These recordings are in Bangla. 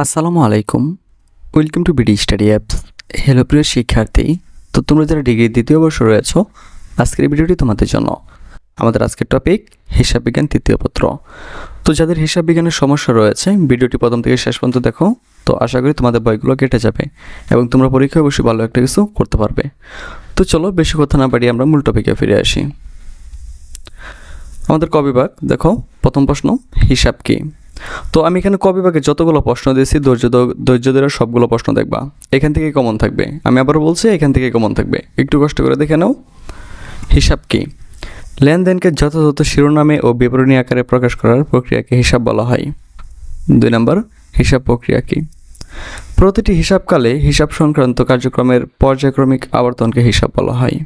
আসসালামু আলাইকুম। Welcome to BD study apps hello প্রিয় শিক্ষার্থী। তো তোমরা যারা ডিগ্রি দ্বিতীয় বর্ষ রয়েছো, আজকের ভিডিওটি তোমাদের জন্য। আমাদের আজকের টপিক হিসাব বিজ্ঞান তৃতীয় পত্র। তো যাদের হিসাব বিজ্ঞানের সমস্যা রয়েছে, ভিডিওটি প্রথম থেকে শেষ পর্যন্ত দেখো। তো আশা করি তোমাদের বইগুলো কেটে যাবে এবং তোমরা পরীক্ষায় অবশ্যই ভালো একটা কিছু করতে পারবে। তো চলো, বেশি কথা না বাড়িয়ে আমরা মূল টপিকে ফিরে আসি। আমাদের কবিভাগ দেখো, প্রথম প্রশ্ন, হিসাব কি? তো আমি এখানে ক বিভাগে যতগুলো প্রশ্ন দিয়েছি, ধৈর্য ধৈর্য ধরে সবগুলো প্রশ্ন দেখবা। এখান থেকে কমন থাকবে। আমি আবার বলছি, এখান থেকে কমন থাকবে। একটু কষ্ট করে দেখে নাও। হিসাব কি? লেনদেনকে যথাযথ শিরোনামে ও বিবরণী আকারে প্রকাশ করার প্রক্রিয়াকে হিসাব বলা হয়। দুই নম্বর, হিসাব প্রক্রিয়া কি? প্রতিটি হিসাবকালে হিসাব সংক্রান্ত কার্যক্রমের পর্যায়ক্রমিক আবর্তনকে হিসাব বলা হয়।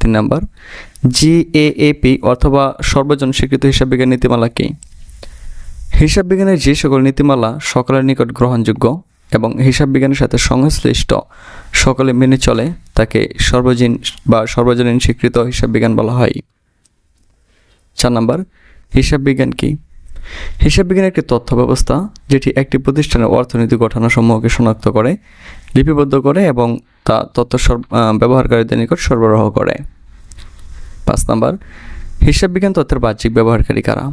তিন নম্বর জিএএপি অথবা সর্বজন স্বীকৃত হিসাব বিজ্ঞান নীতিমালা কি? হিসাব বিজ্ঞানের যে সকল নীতিমালা সকলের নিকট গ্রহণযোগ্য এবং হিসাব বিজ্ঞানের সাথে সংশ্লিষ্ট সকলে মেনে চলে, তাকে সর্বজনীন বা সর্বজনীন স্বীকৃত হিসাব বিজ্ঞান বলা হয়। চার নম্বর, হিসাব বিজ্ঞান কি? হিসাব বিজ্ঞান একটি তথ্য ব্যবস্থা যেটি একটি প্রতিষ্ঠানের অর্থনৈতিক গঠনসমূহকে শনাক্ত করে, লিপিবদ্ধ করে এবং তা তথ্য ব্যবহারকারীদের নিকট সরবরাহ করে। পাঁচ নম্বর, হিসাব বিজ্ঞান তথ্যের বাহ্যিক ব্যবহারকারী কারা?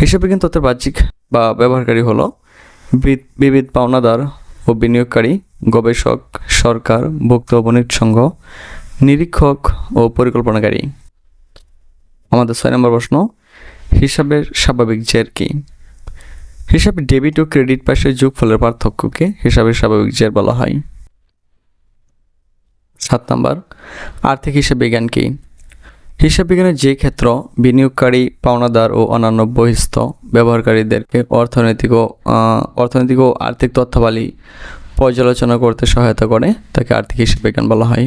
হিসাব কিন্তু তথ্যের বাহ্যিক বা ব্যবহারকারী হলো বিবিধ পাওনাদার ও বিনিয়োগকারী, গবেষক, সরকার, ভুক্ত বণিক সংঘ, নিরীক্ষক ও পরিকল্পনাকারী। আমাদের ছয় নম্বর প্রশ্ন, হিসাবের স্বাভাবিক জের কি? হিসাবে ডেবিট ও ক্রেডিট পাশের যোগফলের পার্থক্যকে হিসাবের স্বাভাবিক জের বলা হয়। সাত নম্বর, আর্থিক হিসাবে বিজ্ঞান কি? হিসাব বিজ্ঞানের যে ক্ষেত্র বিনিয়োগকারী, পাওনাদার ও অন্যান্য বহিস্থ ব্যবহারকারীদেরকে অর্থনৈতিক ও অর্থনৈতিক ও আর্থিক তথ্যাবলী পর্যালোচনা করতে সহায়তা করে, তাকে আর্থিক হিসাব বিজ্ঞান বলা হয়।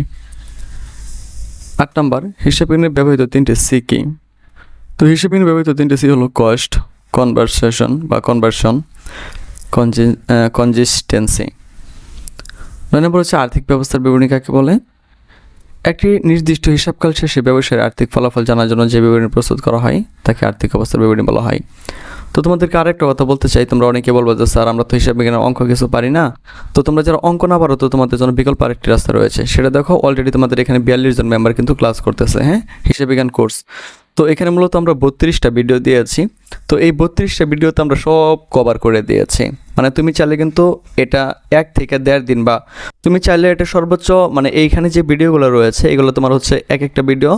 আট নম্বর হিসাব বিজ্ঞানের ব্যবহৃত তিনটি সি কি? তো হিসাব বিজ্ঞানের ব্যবহৃত তিনটি সি হলো কস্ট, কনভারসেশন বা কনভার্সন কনজিস্টেন্সি। নয় নম্বর হচ্ছে আর্থিক ব্যবস্থার বিবরণী কাকে বলে? একটি নির্দিষ্ট হিসাবকাল শেষে ব্যবসায়ের আর্থিক ফলাফল জানার জন্য যে বিবরণী প্রস্তুত করা হয়, তাকে আর্থিক অবস্থার বিবরণী বলা হয়। তো তোমাদেরকে আরেকটা কথা বলতে চাই, তোমরা অনেকে বলব যে, স্যার, আমরা তো হিসাব বিজ্ঞানের অঙ্ক কিছু পারি না। তো তোমরা যারা অঙ্ক না পারো, তো তোমাদের জন্য বিকল্প আরেকটি রাস্তা রয়েছে। সেটা দেখো অলরেডি তোমাদের এখানে বিয়াল্লিশ জন মেম্বার কিন্তু ক্লাস করতেছে হ্যাঁ? হিসাব বিজ্ঞান কোর্স তো এখানে মূলত আমরা বত্রিশটা ভিডিও দিয়েছি। তো এই বত্রিশটা ভিডিওতে আমরা সব কভার করে দিয়েছি। মানে তুমি চাইলে কিন্তু এটা এক থেকে দেড় দিন বা তুমি চাইলে এটা সর্বোচ্চ মানে এইখানে যে ভিডিওগুলো রয়েছে, এগুলো তোমার হচ্ছে এক একটা ভিডিও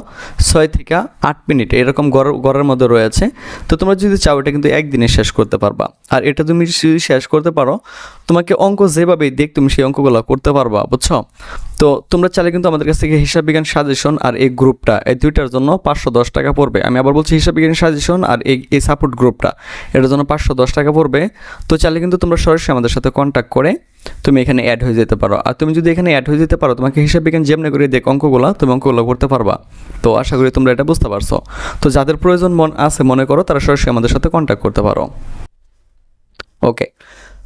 ছয় থেকে আট মিনিট এরকম গড়, গড়ের মধ্যে রয়েছে। তো তোমরা যদি চাও এটা কিন্তু একদিনে শেষ করতে পারবা। আর এটা তুমি যদি শেষ করতে পারো, তোমাকে অঙ্ক যেভাবে দেখ তুমি সেই অঙ্কগুলো করতে পারবা, বুঝছ? তো তোমরা চাইলে কিন্তু আমাদের কাছ থেকে হিসাব বিজ্ঞান সাজেশন আর এই গ্রুপটা, এই দুইটার জন্য পাঁচশো দশ টাকা পড়বে। আমি আবার বলছি হিসাব বিজ্ঞান সাজেশন আর এই এই সাপোর্ট গ্রুপটা এটার জন্য পাঁচশো দশ টাকা পড়বে। তো চাইলে কিন্তু তোমরা সরাসরি আমাদের সাথে কন্ট্যাক্ট করে, তুমি এখানে অ্যাড হয়ে যেতে পারো। আর তুমি যদি এখানে অ্যাড হয়ে যেতে পারো, তোমাকে হিসাব বিজ্ঞান যেমনি করে দেখ অঙ্কগুলো তুমি অঙ্কগুলো করতে পারবা। তো আশা করি তোমরা এটা বুঝতে পারছ। তো যাদের প্রয়োজন মন আছে, মনে করো, তারা সরাসরি আমাদের সাথে কন্ট্যাক্ট করতে পারো। ওকে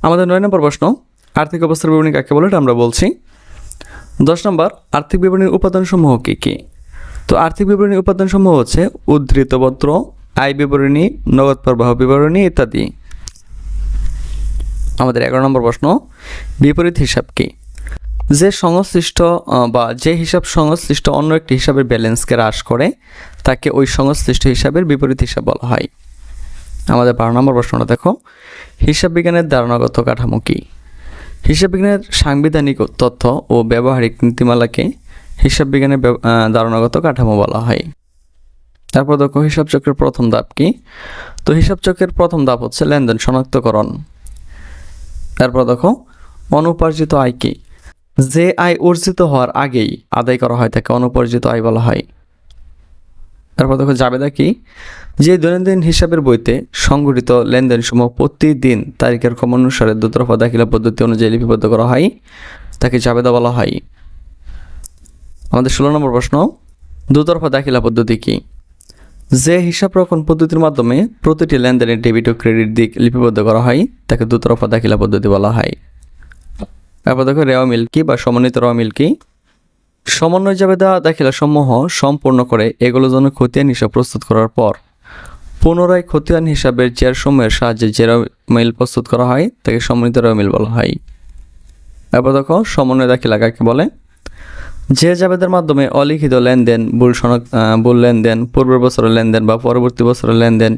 আমাদের নয় নম্বর প্রশ্ন, আর্থিক অবস্থার বিবরণী কাকে বলে? এটা আমরা বলছি। দশ নম্বর, আর্থিক বিবরণীর উপাদানসমূহ কী কী? তো আর্থিক বিবরণীর উপাদানসমূহ হচ্ছে উদ্ধৃতপত্র আয় বিবরণী, নগদ প্রবাহ বিবরণী ইত্যাদি। আমাদের এগারো নম্বর প্রশ্ন, বিপরীত হিসাব কি? যে সংশ্লিষ্ট বা যে হিসাব সংশ্লিষ্ট অন্য একটি হিসাবের ব্যালেন্সকে হ্রাস করে, তাকে ওই সংশ্লিষ্ট হিসাবের বিপরীত হিসাব বলা হয়। আমাদের বারো নম্বর প্রশ্নটা দেখো, হিসাব বিজ্ঞানের ধারণাগত কাঠামো কী? হিসাব বিজ্ঞানের সাংবিধানিক তথ্য ও ব্যবহারিক নীতিমালাকে হিসাব বিজ্ঞানের ধারণাগত কাঠামো বলা হয়। তারপর দেখো, হিসাব চক্রের প্রথম ধাপ কি? তো হিসাব চক্রের প্রথম ধাপ হচ্ছে লেনদেন শনাক্তকরণ। তারপর দেখো, অনুপার্জিত আয় কি? যে আয় অর্জিত হওয়ার আগেই আদায় করা হয় তাকে অনুপার্জিত আয় বলা হয়। তারপর দেখো, জাবেদা কি? যে দৈনন্দিন হিসাবের বইতে সংগঠিত লেনদেন সমূহ প্রতিদিন তারিখের ক্রমানুসারে দুতরফা দাখিলা পদ্ধতি অনুযায়ী লিপিবদ্ধ করা হয়, তাকে জাবেদা বলা হয়। আমাদের ষোলো নম্বর প্রশ্ন দুতরফা দাখিলা পদ্ধতি কি? যে হিসাব রক্ষণ পদ্ধতির মাধ্যমে প্রতিটি লেনদেনের ডেবিট ও ক্রেডিট দিক লিপিবদ্ধ করা হয়, তাকে দুতরফা দাখিলা পদ্ধতি বলা হয়। তারপর দেখো রেওয়া মিল্কি বা সমন্বিত রেওয়া মিল্কি সমন্বয় জাবেদা দাখিলা সমূহ সম্পূর্ণ করে এগুলোর জন্য খতিয়ান হিসাব প্রস্তুত করার পর, পুনরায় খতিয়ান হিসাবের চেয়ারসমূহের সাহায্যে যে মিল প্রস্তুত করা হয়, তাকে সমন্বিত মিল বলা হয়। এরপর দেখো সমন্বয় দাখিলা কাকে বলে? যে জাবেদের মাধ্যমে অলিখিত লেনদেন ভুল আহ, ভুল লেনদেন পূর্বের বছরের লেনদেন বা পরবর্তী বছরের লেনদেন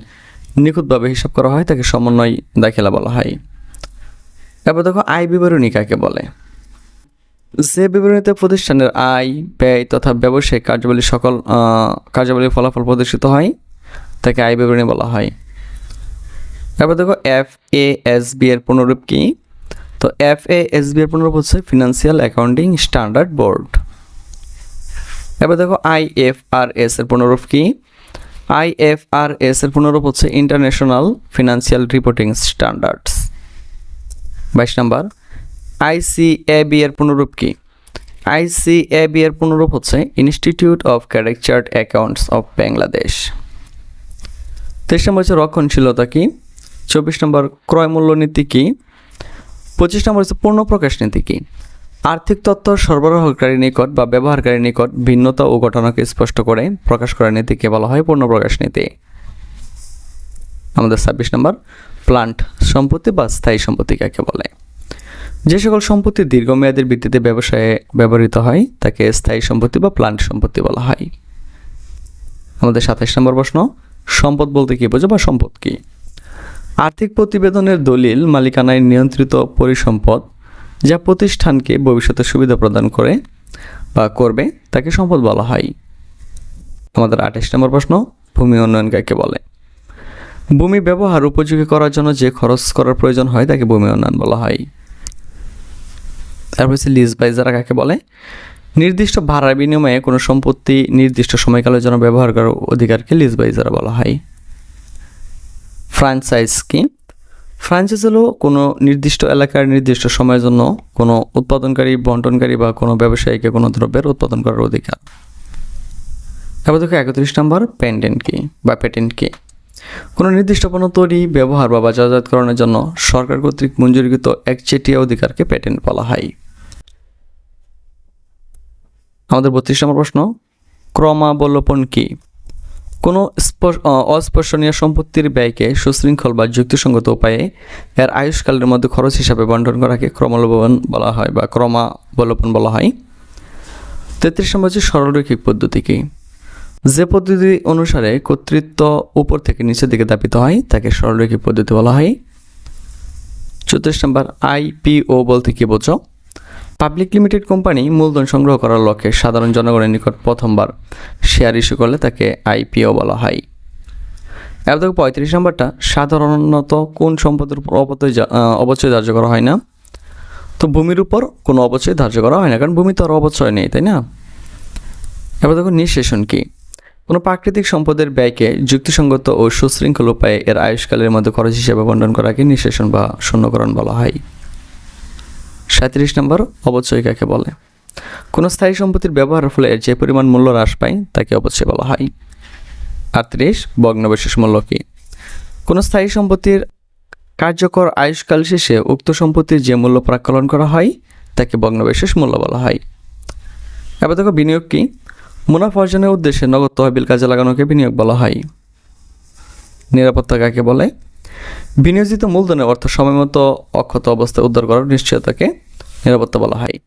নিখুঁতভাবে হিসাব করা হয় তাকে সমন্বয় দাখিলা বলা হয়। এরপর দেখো আয় বিবরণী কাকে বলে? যে বিবরণীতে প্রতিষ্ঠানের আয় ব্যয় তথা ব্যবসায়িক কার্যাবলী সকল কার্যাবলীর ফলাফল প্রদর্শিত হয় তাকে আয় বিবরণী বলা হয়। এরপর দেখো এফ এ এস বি এর পুনরূপ কি? তো এফ এ এস বি এর পুনরূপ হচ্ছে ফিনান্সিয়াল অ্যাকাউন্টিং স্ট্যান্ডার্ড বোর্ড এবার দেখো আই এফ আর এস এর পুনরূপ কি? আই এফ আর এস এর পুনরূপ হচ্ছে ইন্টারন্যাশনাল ফিনান্সিয়াল রিপোর্টিং স্ট্যান্ডার্ডস বাইশ নাম্বার আইসিএবি এর পুনরূপ কি? আইসিএবি এর পুনরূপ হচ্ছে institute of chartered accounts of Bangladesh তেইশ নম্বর হচ্ছে রক্ষণশীলতা কি? চব্বিশ নম্বর, ক্রয় মূল্য নীতি কি? পঁচিশ নম্বর হচ্ছে পূর্ণ প্রকাশ নীতি কি? আর্থিক তথ্য সরবরাহকারী নিকট বা ব্যবহারকারী নিকট ভিন্নতা ও ঘটনাকে স্পষ্ট করে প্রকাশ করার নীতিকে বলা হয় পূর্ণ প্রকাশ নীতি। আমাদের ছাব্বিশ নম্বর প্লান্ট সম্পত্তি বা স্থায়ী সম্পত্তি কাকে বলে? যে সকল সম্পত্তি দীর্ঘমেয়াদের ভিত্তিতে ব্যবসায়ে ব্যবহৃত হয়, তাকে স্থায়ী সম্পত্তি বা প্লান্ট সম্পত্তি বলা হয়। আমাদের সাতাশ নম্বর প্রশ্ন, সম্পদ বলতে কি বোঝো বা সম্পদ কি? আর্থিক প্রতিবেদনের দলিল মালিকানায় নিয়ন্ত্রিত পরিসম্পদ যা প্রতিষ্ঠানকে ভবিষ্যতে সুবিধা প্রদান করে বা করবে তাকে সম্পদ বলা হয়। আমাদের আঠাশ নম্বর প্রশ্ন, ভূমি উন্নয়ন কাকে বলে? ভূমি ব্যবহার উপযোগী করার জন্য যে খরচ করার প্রয়োজন হয় তাকে ভূমি উন্নয়ন বলা হয়। তারপর হচ্ছে লিজ বাইজারা কাকে বলে? নির্দিষ্ট ভাড়ার বিনিময়ে কোনো সম্পত্তি নির্দিষ্ট সময়কালের জন্য ব্যবহার করার অধিকারকে লিজ বাইজারা বলা হয়। ফ্রাঞ্চাইজ কি ফ্রাঞ্চাইজ হলো কোনো নির্দিষ্ট এলাকার নির্দিষ্ট সময়ের জন্য কোনো উৎপাদনকারী, বন্টনকারী বা কোনো ব্যবসায়ীকে কোনো দ্রব্যের উৎপাদন করার অধিকার। এবার দেখো একত্রিশ নম্বর পেন্ডেন্ট কি বা পেটেন্ট কি? কোনো নির্দিষ্ট পণ্য তৈরি, ব্যবহার বা বাজারজাতকরণের জন্য সরকার কর্তৃক মঞ্জুরিকৃত একচেটিয়া অধিকারকে পেটেন্ট বলা হয়। আমাদের বত্রিশ নম্বর প্রশ্ন ক্রমাবলোপন কি? কোনো স্পর- অস্পর্শনীয় সম্পত্তির ব্যয়কে সুশৃঙ্খল বা যুক্তিসঙ্গত উপায়ে এর আয়ুষ্কালের মধ্যে খরচ হিসাবে বন্টন করাকে ক্রমাবলোপন বলা হয় বা ক্রমাবলোপন বলা হয়। তেত্রিশ নম্বর হচ্ছে সরলরৈখিক পদ্ধতি কি? যে পদ্ধতি অনুসারে কর্তৃত্ব উপর থেকে নিচের দিকে দাপিত হয়, তাকে সরলরৈখিক পদ্ধতি বলা হয়। চৌত্রিশ নম্বর আইপিও বলতে কি বোঝো? পাবলিক লিমিটেড কোম্পানি মূলধন সংগ্রহ করার লক্ষ্যে সাধারণ জনগণের নিকট প্রথমবার শেয়ার ইস্যু করলে তাকে আইপিও বলা হয়। এবার দেখো পঁয়ত্রিশ নম্বরটা, সাধারণত কোন সম্পদের উপর অপচয় অবচয় ধার্য করা হয় না? তো ভূমির উপর কোনো অবচয় ধার্য করা হয় না, কারণ ভূমি তো আর অবচয় নেই, তাই না? এবার দেখো নিঃশেষণ কী। কোনো প্রাকৃতিক সম্পদের ব্যয়কে যুক্তিসঙ্গত ও সুশৃঙ্খল উপায়ে এর আয়ুষ্কালের মধ্যে খরচ হিসেবে বন্টন করাকে নিঃশেষণ বা শূন্যকরণ বলা হয়। সাঁত্রিশ নম্বর অবচয় কাকে বলে? কোনো স্থায়ী সম্পত্তির ব্যবহারের ফলে যে পরিমাণ মূল্য হ্রাস পায়, তাকে অবচয় বলা হয়। আটত্রিশ ভগ্নবিশেষ মূল্য কি? কোনো স্থায়ী সম্পত্তির কার্যকর আয়ুষ্কাল শেষে উক্ত সম্পত্তির যে মূল্য প্রাকলন করা হয়, তাকে ভগ্নবিশেষ মূল্য বলা হয়। এবার দেখো বিনিয়োগ কি? মুনাফা অর্জনের উদ্দেশ্যে নগদ তহবিল কাজে লাগানোকে বিনিয়োগ বলা হয়। নিরাপত্তা কাকে বলে? বিনিয়োজিত মূলধনের অর্থ সময়মতো অক্ষত অবস্থায় উদ্ধার করার নিশ্চয়তাকে নিরাপত্তা বলা হয়।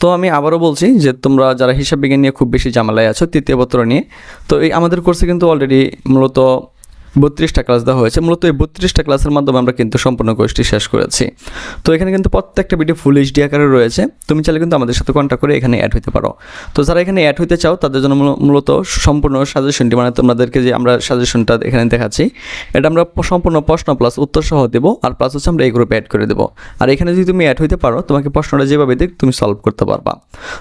তো আমি আবারও বলছি যে তোমরা যারা হিসাব বিজ্ঞান নিয়ে খুব বেশি জামালায় আছো, তৃতীয় পত্র নিয়ে, তো এই আমাদের কোর্সে কিন্তু অলরেডি মূলত বত্রিশটা ক্লাস দেওয়া হয়েছে। মূলত এই বত্রিশটা ক্লাসের মাধ্যমে আমরা কিন্তু সম্পূর্ণ কোর্সটি শেষ করেছি। তো এখানে কিন্তু প্রত্যেকটা ভিডিও ফুল এইচডি আকারে রয়েছে। তুমি চাইলে কিন্তু আমাদের সাথে কন্ট্যাক্ট করে এখানে অ্যাড হতে পারো। তো যারা এখানে অ্যাড হতে চাও, তাদের জন্য মূল- মূলত সম্পূর্ণ সাজেশনটি মানে তোমাদেরকে যে আমরা সাজেশনটা এখানে দেখাচ্ছি, এটা আমরা সম্পূর্ণ প্রশ্ন প্লাস উত্তর সহ দেবো, আর প্লাস হচ্ছে আমরা এই গ্রুপে অ্যাড করে দেবো। আর এখানে যদি তুমি অ্যাড হতে পারো, তোমাকে প্রশ্নটা যেভাবে দিক তুমি সলভ করতে পারবা।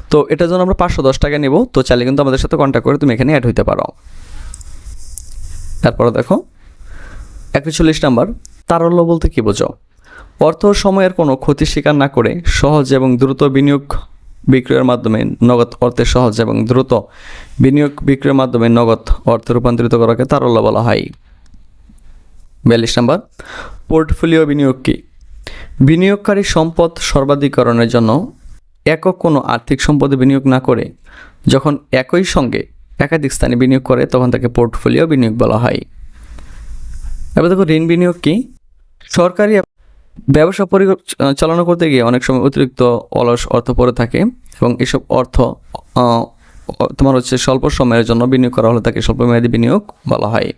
তো এটার জন্য আমরা পাঁচশো দশ টাকা নেব। তো চাইলে কিন্তু আমাদের সাথে কন্ট্যাক্ট করে তুমি এখানে অ্যাড হতে পারো। তারপরে দেখো, একচল্লিশ নাম্বার, তারল্য বলতে কি বোঝো? অর্থ সময়ের কোনো ক্ষতি স্বীকার না করে সহজ এবং দ্রুত বিনিয়োগ বিক্রয়ের মাধ্যমে নগদ অর্থে সহজ এবং দ্রুত বিনিয়োগ বিক্রয়ের মাধ্যমে নগদ অর্থে রূপান্তরিত করাকে তারল্য বলা হয়। বিয়াল্লিশ নাম্বার, পোর্টফোলিও বিনিয়োগ কি? বিনিয়োগকারী সম্পদ সর্বাধিকরণের জন্য একক কোনো আর্থিক সম্পদে বিনিয়োগ না করে যখন একই সঙ্গে একাধিক স্থানে বিনিয়োগ করে, তখন তাকে পোর্টফোলিও বিনিয়োগ বলা হয়। এবার দেখো, ঋণ বিনিয়োগ কি? সরকারি ব্যবসা পরিচালনা করতে গিয়ে অনেক সময় অতিরিক্ত অলস অর্থ পড়ে থাকে এবং এসব অর্থ তোমার হচ্ছে স্বল্প সময়ের জন্য বিনিয়োগ করা হলে তাকে স্বল্পমেয়াদী বিনিয়োগ বলা হয়।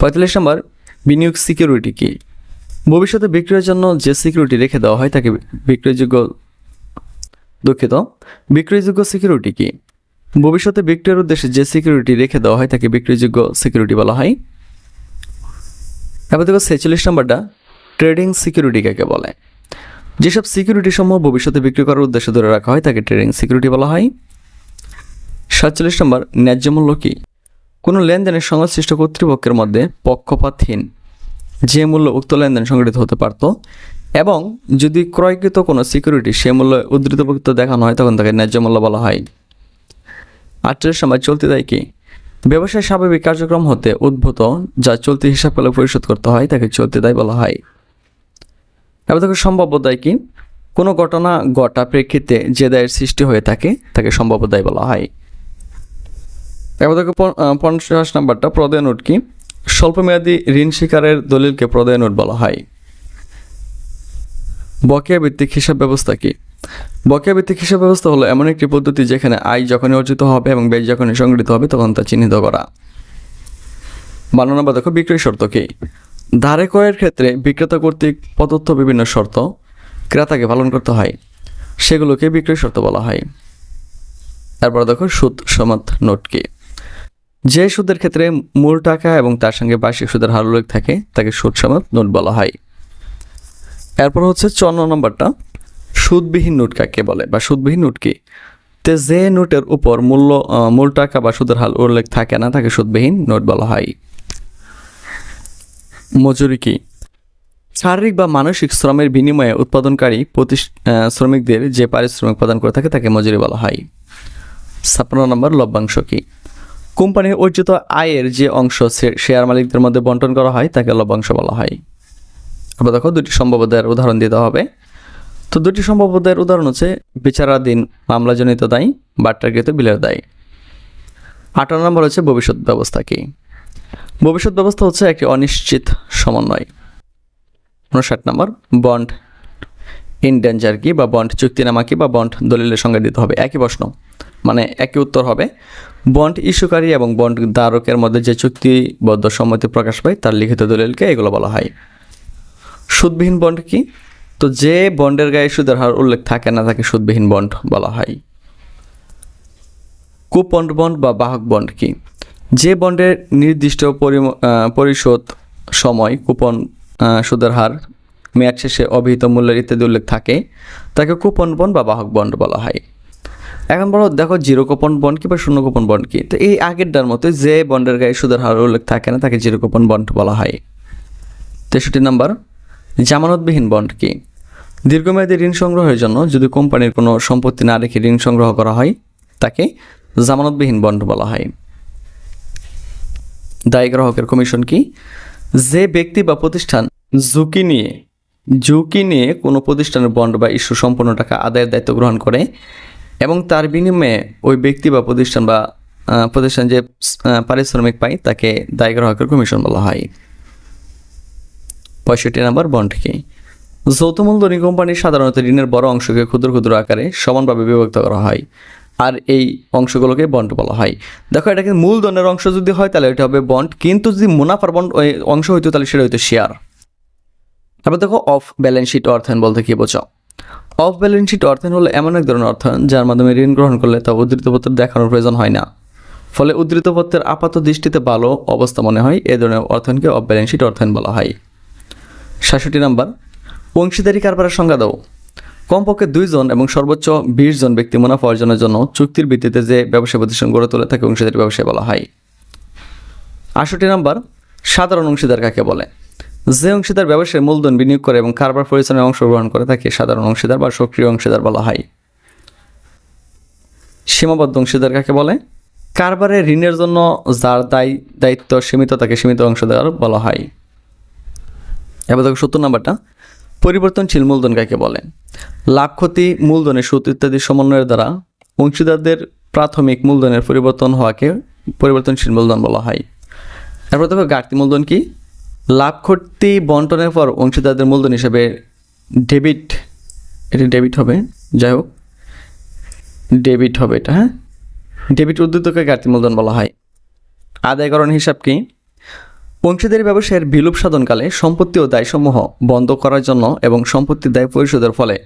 পঁয়তাল্লিশ নম্বর, বিনিয়োগ সিকিউরিটি কি? ভবিষ্যতে বিক্রয়ের জন্য যে সিকিউরিটি রেখে দেওয়া হয় তাকে বিক্রয়যোগ্য, দুঃখিত, বিক্রয়যোগ্য সিকিউরিটি কি? ভবিষ্যতে বিক্রয়ের উদ্দেশ্যে যে সিকিউরিটি রেখে দেওয়া হয়, তাকে বিক্রয়যোগ্য সিকিউরিটি বলা হয়। এবার দেখো ছেচল্লিশ নম্বরটা ট্রেডিং সিকিউরিটি কাকে বলে? যেসব সিকিউরিটি সমূহ ভবিষ্যতে বিক্রি করার উদ্দেশ্যে ধরে রাখা হয়, তাকে ট্রেডিং সিকিউরিটি বলা হয়। সাতচল্লিশ নম্বর, ন্যায্য মূল্য কি? কোনো লেনদেনের সংশ্লিষ্ট কর্তৃপক্ষের মধ্যে পক্ষপাতহীন, যে মূল্য উক্ত লেনদেন সংগঠিত হতে পারত, এবং যদি ক্রয়কৃত কোনো সিকিউরিটি সে মূল্য উদ্ধৃতভুক্ত দেখানো হয়, তখন তাকে ন্যায্য মূল্য বলা হয়। আটচল্লিশ সময় চলতি দায় কি? ব্যবসায় স্বাভাবিক কার্যক্রম হতে উদ্ভূত, যা চলতি হিসাবকালে পরিশোধ করতে হয়, তাকে চলতি দায় বলা হয়। এবার দেখো, সম্ভাব্য দায় কি? কোনো ঘটনা ঘটা প্রেক্ষিতে যে দায়ের সৃষ্টি হয়ে থাকে, তাকে সম্ভাব্য দায় বলা হয়। এবার দেখো পঞ্চাশ নাম্বারটা, প্রদেয় নোট কি? স্বল্পমেয়াদী ঋণ স্বীকারের দলিলকে প্রদেয় নোট বলা হয়। বকেয়া ভিত্তিক হিসাব ব্যবস্থা কি? বকেয়া ভিত্তিক হিসাব ব্যবস্থা হলো এমন একটি পদ্ধতি যেখানে আয় যখনই অর্জিত হবে এবং ব্যয় যখনই সংগঠিত হবে, তখন তা চিহ্নিত করা। বান্ন নম্বর দেখো, বিক্রয় শর্ত কি? ধারে ক্রয়ের ক্ষেত্রে বিক্রেতা কর্তৃক প্রদত্ত বিভিন্ন শর্ত ক্রেতাকে পালন করতে হয়। সেগুলোকে বিক্রয় শর্ত বলা হয়। তারপর দেখো, সুদ সমাত নোট কি? যে সুদের ক্ষেত্রে মূল টাকা এবং তার সঙ্গে বার্ষিক সুদের হার উল্লেখ থাকে, তাকে সুদ সমাত নোট বলা হয়। এরপর হচ্ছে চন্ন নম্বরটা। সুদবিহীন নোট কাকে বলে বা সুদবিহীন নোট কি? তে যে নোটের উপর মূল্য মূল টাকা বা সুদের হাল উল্লেখ থাকে না, তাকে সুদবিহীন নোট বলা হয়। মজুরি কি? শারীরিক বা মানসিক শ্রমের বিনিময়ে উৎপাদনকারী প্রতি শ্রমিকদের যে পারিশ্রমিক প্রদান করে থাকে, তাকে মজুরি বলা হয়। ছাপ্পান্ন নম্বর লভ্যাংশ কি? কোম্পানির অর্জিত আয়ের যে অংশ শেয়ার মালিকদের মধ্যে বন্টন করা হয়, তাকে লভ্যাংশ বলা হয়। আবার দেখো, দুটি সম্ভাব্যতার উদাহরণ দিতে হবে। তো দুটি সম্ভাব্যতার উদাহরণ হচ্ছে বিচারাধীন মামলাজনিত দায় বাট্টাকৃত বিলের দায়। আঠারো নম্বর হচ্ছে ভবিষ্যৎ ব্যবস্থা কি? ভবিষ্যৎ ব্যবস্থা হচ্ছে একটি অনিশ্চিত সমন্বয়। উনষাট নম্বর, বন্ড ইন ডেঞ্জার কি বা বন্ড চুক্তিনামা কি বা বন্ড দলিলের সঙ্গে দিতে হবে? একই প্রশ্ন মানে একই উত্তর হবে। বন্ড ইস্যুকারী এবং বন্ড ধারকের মধ্যে যে চুক্তিবদ্ধ সম্মতি প্রকাশ পায়, তার লিখিত দলিলকে এগুলো বলা হয়। সুদবিহীন বন্ড কি? তো যে বন্ডের গায়ে সুদের হার উল্লেখ থাকে না, তাকে সুদবিহীন বন্ড বলা হয়। কুপন বন্ড বা বাহক বন্ড কি? যে বন্ডের নির্দিষ্ট পরিশোধ সময় কুপন সুদের হার মেয়াদ শেষে অভিহিত মূল্যের ইত্যাদি উল্লেখ থাকে, তাকে কুপন বন্ড বা বাহক বন্ড বলা হয়। এখন বলো, দেখো জিরো কুপন বন্ড কি বা শূন্য কুপন বন্ড কি? তো এই আগেরটার মতো যে বন্ডের গায়ে সুদের হার উল্লেখ থাকে না, তাকে জিরো কুপন বন্ড বলা হয়। তেষট্টি নম্বর, জামানতবিহীন বন্ড কি? দীর্ঘমেয়াদী ঋণ সংগ্রহের জন্য যদি কোম্পানির কোনো সম্পত্তি না রেখে ঋণ সংগ্রহ করা হয়, তাকে জামানতবিহীন বন্ড বলা হয়। দায়ী গ্রাহকের কমিশন কি? যে ব্যক্তি বা প্রতিষ্ঠান ঝুঁকি নিয়ে ঝুঁকি নিয়ে কোনো প্রতিষ্ঠানের বন্ড বা ইস্যু সম্পূর্ণ টাকা আদায়ের দায়িত্ব গ্রহণ করে এবং তার বিনিময়ে ওই ব্যক্তি বা প্রতিষ্ঠান বা প্রতিষ্ঠান যে পারিশ্রমিক পায়, তাকে দায়ী গ্রাহকের কমিশন বলা হয়। পঁয়ষট্টি নম্বর বন্ড কি? যৌথ মূলধনী কোম্পানির সাধারণত ঋণের বড় অংশকে ক্ষুদ্র ক্ষুদ্র আকারে সমানভাবে বিভক্ত করা হয়। আর এই অংশগুলোকে বন্ড বলা হয়। দেখো, এটা কিন্তু মূলধনের অংশ যদি হয়, তাহলে এটা হবে বন্ড কিন্তু যদি মুনাফার বন্ড অংশ হইতো, তাহলে সেটা হইতো শেয়ার তারপর দেখো অফ ব্যালেন্স শিট অর্থায়ন বলতে কি বোঝো অফ ব্যালেন্স শিট অর্থায়ন হলো এমন এক ধরনের অর্থায়ন, যার মাধ্যমে ঋণ গ্রহণ করলে তা উদ্ধৃতপত্র দেখানোর প্রয়োজন হয় না। ফলে উদ্ধৃতপত্রের আপাত দৃষ্টিতে ভালো অবস্থা মনে হয়, এ ধরনের অর্থায়নকে অফ ব্যালেন্স শিট অর্থায়ন বলা হয়। সাতষট্টি নাম্বার অংশীদারি কারবারের সংজ্ঞা দাও। কমপক্ষে দুইজন এবং সর্বোচ্চ বিশ জন ব্যক্তি মুনাফা অর্জনের জন্য চুক্তির ভিত্তিতে যে ব্যবসা প্রতিষ্ঠান গড়ে তোলে তাকে অংশীদারি ব্যবসায় বলা হয়। আষট্টি নাম্বার, সাধারণ অংশীদার কাকে বলে? যে অংশীদার ব্যবসায় মূলধন বিনিয়োগ করে এবং কারবার পরিচালনায় অংশগ্রহণ করে তাকে সাধারণ অংশীদার বা সক্রিয় অংশীদার বলা হয়। সীমাবদ্ধ অংশীদার কাকে বলে? কারবারে ঋণের জন্য যার দায়, দায়িত্ব সীমিত তাকে সীমিত অংশীদার বলা হয়। এবার দেখো সত্তর নাম্বারটা। পরিবর্তনশীল মূলধন কাকে বলে? লাভ ক্ষতি মূলধনের সুদ ইত্যাদি সমন্বয়ের দ্বারা অংশীদারদের প্রাথমিক মূলধনের পরিবর্তন হওয়াকে পরিবর্তনশীল মূলধন বলা হয়। তারপর দেখো, ঘাটতি মূলধন কি? লাভ ক্ষতি বন্টনের পর অংশীদারদের মূলধন হিসেবে ডেবিট, এটা ডেবিট হবে, যাই হোক। ডেবিট হবে এটা হ্যাঁ? ডেবিট উদ্যোগকে ঘাটতি মূলধন বলা হয়। আদায়করণ হিসাব কি? অংশীদারি ব্যবসায়ের বিলুপ সাধনকালে সম্পত্তি ও দায়সমূহ বন্ধ করার জন্য এবং সম্পত্তির দায় পরিশোধের ফলে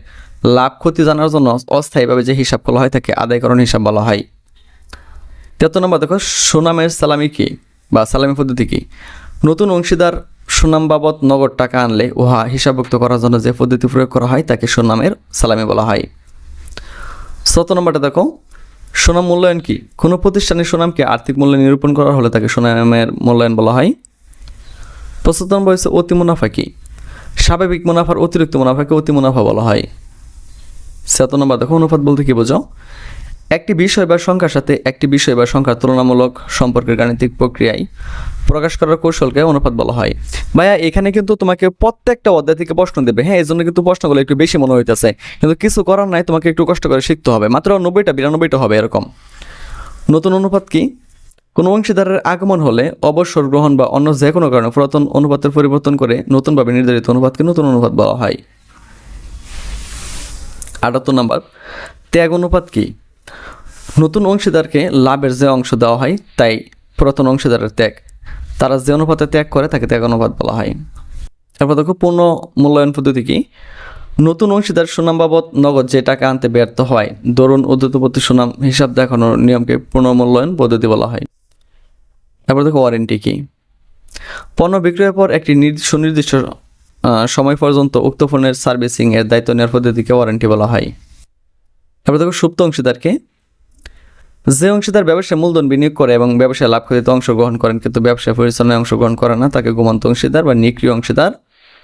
লাভ ক্ষতি জানার জন্য অস্থায়ীভাবে যে হিসাব করা হয় তাকে আদায়করণ হিসাব বলা হয়। তেত্তর নম্বর দেখো, সুনামের সালামি কি বা সালামি পদ্ধতি কি? নতুন অংশীদার সুনাম বাবদ নগদ টাকা আনলে উহা হিসাবভুক্ত করার জন্য যে পদ্ধতি প্রয়োগ করা হয়, তাকে সুনামের সালামি বলা হয়। সত নম্বরটা দেখো, সুনাম মূল্যায়ন কি? কোনো প্রতিষ্ঠানের সুনামকে আর্থিক মূল্য নিরূপণ করা হলে তাকে সুনামের মূল্যায়ন বলা হয়। পঁচাত্তর নম্বর হচ্ছে অতি মুনাফা কি স্বাভাবিক মুনাফার অতিরিক্ত মুনাফাকে অতি মুনাফা বলা হয়। ছিয়াত্তর নম্বর, দেখো অনুপাত বলতে কি বোঝো একটি বিষয় বা সংখ্যার সাথে একটি বিষয় বা সংখ্যার তুলনামূলক সম্পর্কের গাণিতিক প্রক্রিয়ায় প্রকাশ করার কৌশলকে অনুপাত বলা হয়। ভাইয়া, এখানে কিন্তু তোমাকে প্রত্যেকটা অধ্যায় থেকে প্রশ্ন দেবে। হ্যাঁ এই জন্য কিন্তু প্রশ্নগুলো একটু বেশি মনে হইতেছে। কিন্তু কিছু করার নাই, তোমাকে একটু কষ্ট করে শিখতে হবে। মাত্র নব্বইটা, বিরানব্বইটা হবে এরকম। নতুন অনুপাত কি? কোনো অংশীদারের আগমন হলে অবসর গ্রহণ বা অন্য যে কোনো কারণে পুরাতন অনুপাতের পরিবর্তন করে নতুনভাবে নির্ধারিত অনুপাতকে নতুন অনুপাত বলা হয়। আটাত্তর নম্বর, ত্যাগ অনুপাত কি? নতুন অংশীদারকে লাভের যে অংশ দেওয়া হয় তাই পুরাতন অংশীদারের ত্যাগ। তারা যে অনুপাতে ত্যাগ করে তাকে ত্যাগ অনুপাত বলা হয়। এরপর দেখো, পূর্ণ মূল্যায়ন পদ্ধতি কি? নতুন অংশীদার সুনাম বাবদ নগদ যে টাকা আনতে ব্যর্থ হয় দরুন উদ্ধতপতি সুনাম হিসাব দেখানোর নিয়মকে পুনর্মূল্যায়ন পদ্ধতি বলা হয়। এরপর দেখো ওয়ারেন্টি কী? পণ্য বিক্রয়ের পর একটি নির্দিষ্ট সুনির্দিষ্ট সময় পর্যন্ত উক্ত ফোনের সার্ভিসিং এর দায়িত্ব নেওয়ার পদ্ধতিকে ওয়ারেন্টি বলা হয়। এরপর দেখো সুপ্ত অংশীদারকে। যে অংশীদার ব্যবসায় মূলধন বিনিয়োগ করে এবং ব্যবসায় লাভ ক্ষতিতে অংশগ্রহণ করেন, কিন্তু ব্যবসায় পরিচালনায় অংশগ্রহণ করে না, তাকে ঘুমন্ত অংশীদার বা নিক্রিয় অংশীদার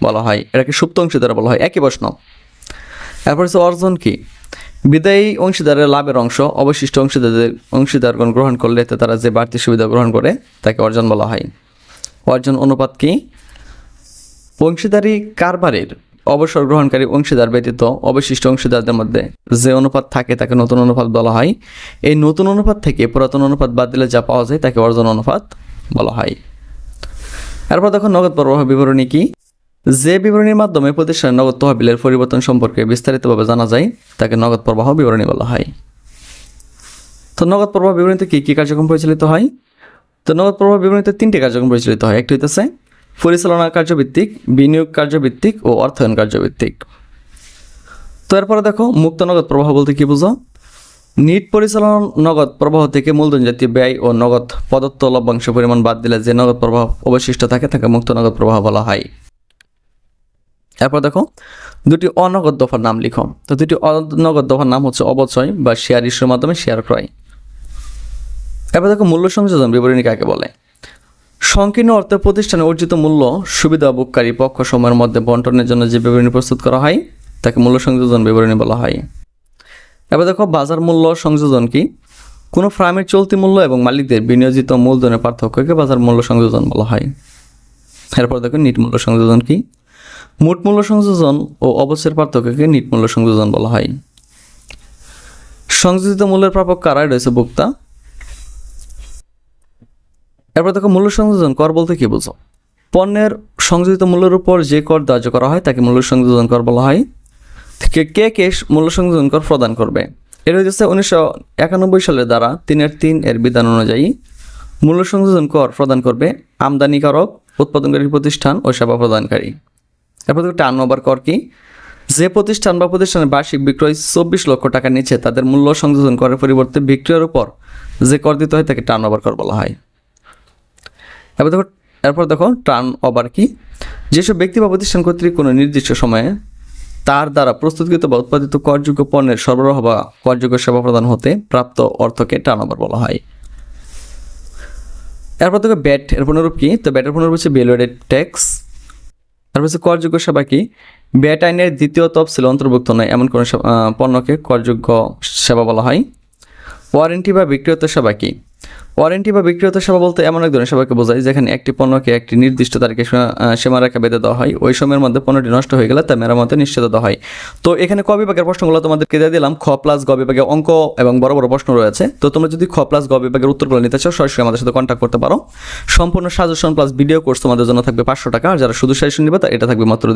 বলা হয়। এটাকে সুপ্ত অংশীদার বলা হয়। একই প্রশ্ন। এরপর হচ্ছে অর্জন কি? বিদায়ী অংশীদারের লাভের অংশ, অবশিষ্ট অংশীদারদের অংশীদারগণ গ্রহণ করলে এতে তারা যে বাড়তি সুবিধা গ্রহণ করে, তাকে অর্জন বলা হয়। অর্জন অনুপাত কি? অংশীদারি কারবারের অবসর গ্রহণকারী অংশীদার ব্যতীত অবশিষ্ট অংশীদারদের মধ্যে যে অনুপাত থাকে তাকে নতুন অনুপাত বলা হয়। এই নতুন অনুপাত থেকে পুরাতন অনুপাত বাদ দিলে যা পাওয়া যায় তাকে অর্জন অনুপাত বলা হয়। এরপর দেখো নগদ প্রবাহ বিবরণী কি? যে বিবরণীর মাধ্যমে প্রতিষ্ঠানের নগদ তহবিলের পরিবর্তন সম্পর্কে বিস্তারিতভাবে জানা যায়, তাকে নগদ প্রবাহ বিবরণী বলা হয়। তো নগদ প্রবাহ বিবরণীতে কী কী কার্যক্রম পরিচালিত হয়? তো নগদ প্রবাহ বিবরণীতে তিনটি কার্যক্রম পরিচালিত হয়। একটি হইতেছে পরিচালনা কার্যভিত্তিক, বিনিয়োগ কার্যভিত্তিক ও অর্থায়ন কার্যভিত্তিক। তো এরপরে দেখো, মুক্ত নগদ প্রবাহ বলতে কি বুঝো? নিট পরিচালনা নগদ প্রবাহ থেকে মূলধন জাতীয় ব্যয় ও নগদ প্রদত্ত লভ্যাংশ পরিমাণ বাদ দিলে যে নগদ প্রবাহ অবশিষ্ট থাকে, তাকে মুক্ত নগদ প্রবাহ বলা হয়। এরপর দেখো, দুটি অনগদ দফার নাম লিখো। তো দুটি অনগদ দফার নাম হচ্ছে অবচয় বা শেয়ার ইস্যুর মাধ্যমে শেয়ার ক্রয়। এরপর দেখো, মূল্য সংযোজন বিবরণী কাকে বলে? সংকীর্ণ অর্থ প্রতিষ্ঠানে অর্জিত মূল্য, সুবিধা ভোগকারী পক্ষ সময়ের মধ্যে বন্টনের জন্য যে বিবরণী প্রস্তুত করা হয়, তাকে মূল্য সংযোজন বিবরণী বলা হয়। এবার দেখো, বাজার মূল্য সংযোজন কি? কোনো ফার্মের চলতি মূল্য এবং মালিকদের বিনিয়োজিত মূলধনের পার্থক্যকে বাজার মূল্য সংযোজন বলা হয়। এরপর দেখো, নিট মূল্য সংযোজন কি? মোট মূল্য সংযোজন ও অবশ্যের পার্থক্যকে নিট মূল্য সংযোজন বলা হয়। সংযোজিত মূল্যের প্রাপক কারাই রয়েছে ভোক্তা। এরপর দেখো মূল্য সংযোজন কর বলতে কি বোঝো? পণ্যের সংযোজিত মূল্যের উপর যে কর ধার্য করা হয় তাকে মূল্য সংযোজন কর বলা হয়। কে কে কে মূল্য সংযোজন কর প্রদান করবে? এর হচ্ছে উনিশশো একানব্বই সালের দ্বারা তিনের তিন এর বিধান অনুযায়ী মূল্য সংযোজন কর প্রদান করবে আমদানিকারক, উৎপাদনকারী প্রতিষ্ঠান ও সেবা প্রদানকারী। এরপর দেখো টার্ন ওভার কর কি? যে প্রতিষ্ঠান বা প্রতিষ্ঠানের বার্ষিক বিক্রয় চব্বিশ লক্ষ টাকা নিচে তাদের মূল্য সংযোজন করার পরিবর্তে বিক্রয়ের উপর যে কর দিতে হয়, তাকে টার্ন ওভার কর বলা হয়। এবার দেখো, এরপর দেখো টার্ন ওভার কি? যেসব ব্যক্তি বা প্রতিষ্ঠান কর্তৃক কোনো নির্দিষ্ট সময়ে তার দ্বারা প্রস্তুতকৃত বা উৎপাদিত করযোগ্য পণ্যের সরবরাহ বা করযোগ্য সেবা প্রদান হতে প্রাপ্ত অর্থকে টার্ন ওভার বলা হয়। এরপর দেখো ব্যাট, এর পুনরূপ কি? তো ব্যাটের পুনরূপ হচ্ছে ভ্যালুয়েডেড ট্যাক্স তারপর করযোগ্য সেবা কি? ব্যাট আইনের দ্বিতীয় তফসিল অন্তর্ভুক্ত নয়, এমন কোনো পণ্যকে করযোগ্য সেবা বলা হয়। ওয়ারেন্টি বা বিক্রিয়ত সেবা কি? ওয়ারেন্টি বা বিক্রিয়ত সেবা বলতে এমন এক ধরনের সেবাকে বোঝায় যেখানে একটি পণ্যকে একটি নির্দিষ্ট তারিখে সীমারেখা বেঁধে দেওয়া হয়। ওই সময়ের মধ্যে পণ্যটি নষ্ট হয়ে গেলে তা মেরামতে নিশ্চিত দেওয়া হয়। তো এখানে ক বিভাগের প্রশ্নগুলো তোমাদেরকে দিয়ে দিলাম। খ প্লাস গ বিভাগে অঙ্ক এবং বড় বড় প্রশ্ন রয়েছে। তো তোমরা যদি খ প্লাস গ বিভাগের উত্তরগুলো নিতে চাও, সরাসরি আমাদের সাথে কন্ট্যাক্ট করতে পারো। সম্পূর্ণ সাজেশন প্লাস ভিডিও কোর্স তোমাদের জন্য থাকবে পাঁচশো টাকা। আর যারা শুধু সাজেশন নিবে তা এটা থাকবে মাত্র